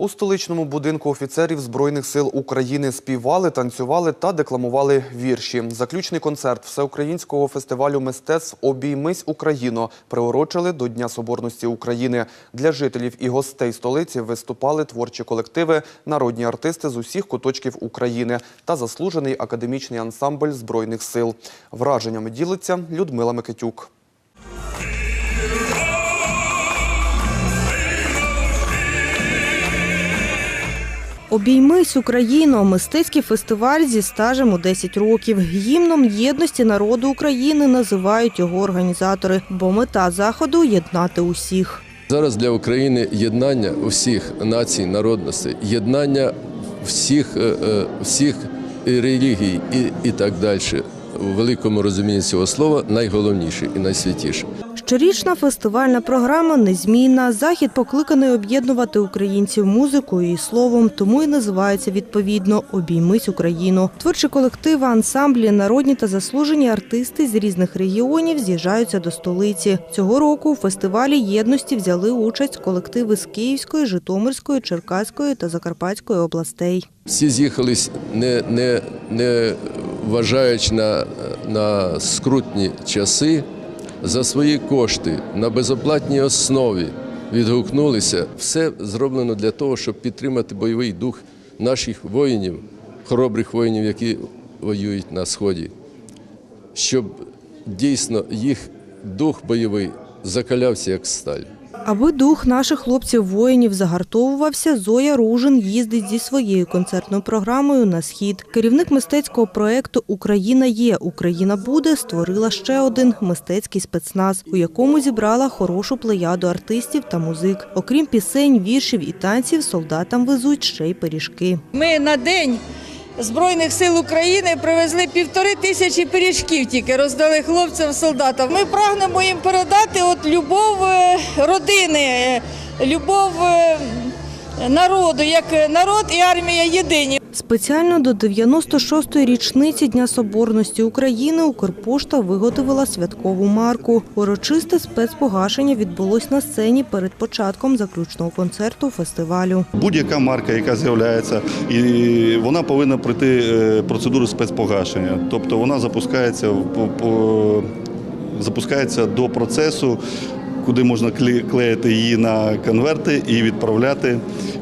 У столичному будинку офіцерів Збройних сил України співали, танцювали та декламували вірші. Заключний концерт Всеукраїнського фестивалю мистецтв «Обіймись Україно» приурочили до Дня Соборності України. Для жителів і гостей столиці виступали творчі колективи, народні артисти з усіх куточків України та заслужений академічний ансамбль Збройних сил. Враженнями ділиться Людмила Микитюк. Обіймись Україно! Мистецький фестиваль зі стажем у 10 років. Гімном єдності народу України називають його організатори, бо мета заходу єднати усіх. Зараз для України єднання усіх націй, народностей, єднання всіх, е, е, всіх релігій і, і так далі. У великому розумінні цього слова найголовніше і найсвятіше. Щорічна фестивальна програма незмінна. Захід покликаний об'єднувати українців музикою і словом, тому і називається відповідно Обіймись Україну. Творчі колективи, ансамблі, народні та заслужені артисти з різних регіонів з'їжджаються до столиці. Цього року у фестивалі єдності взяли участь колективи з Київської, Житомирської, Черкаської та Закарпатської областей. Всі з'їхались не, не, не вважаючи на, на скрутні часи, за свої кошти на безоплатній основі відгукнулися. Все зроблено для того, щоб підтримати бойовий дух наших воїнів, хоробрих воїнів, які воюють на сході, щоб дійсно їх дух бойовий закалявся як сталь. Аби дух наших хлопців-воїнів загартовувався, Зоя Ружин їздить зі своєю концертною програмою на схід. Керівник мистецького проєкту Україна є, Україна буде створила ще один мистецький спецназ, у якому зібрала хорошу плеяду артистів та музик. Окрім пісень, віршів і танців, солдатам везуть ще й пиріжки. Ми на день Збройних сил України привезли півтори тисячі пиріжків, тільки роздали хлопцям, солдатам. Ми прагнемо їм передати от любов е, родини, е, любов е, народу, як народ і армія єдині. Спеціально до 96-ї річниці Дня Соборності України Укрпошта виготовила святкову марку. Урочисте спецпогашення відбулось на сцені перед початком заключного концерту фестивалю. Будь-яка марка, яка з'являється, і вона повинна пройти е, процедуру спецпогашення. Тобто вона запускається в- запускається до процесу, куди можна кле- клеїти її на конверти і відправляти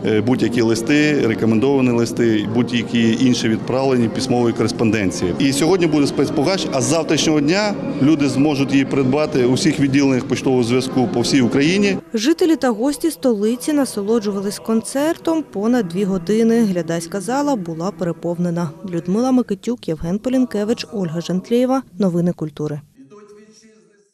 е, будь-які листи, рекомендовані листи, будь-які інші відправлені письмової кореспонденції. І сьогодні буде спецпогаш, а з завтрашнього дня люди зможуть її придбати у всіх відділеннях поштового зв'язку по всій Україні. Жителі та гості столиці насолоджувались концертом понад дві години. Глядацька зала була переповнена. Людмила Микитюк, Євген Полінкевич, Ольга Жантлєєва. Новини культури.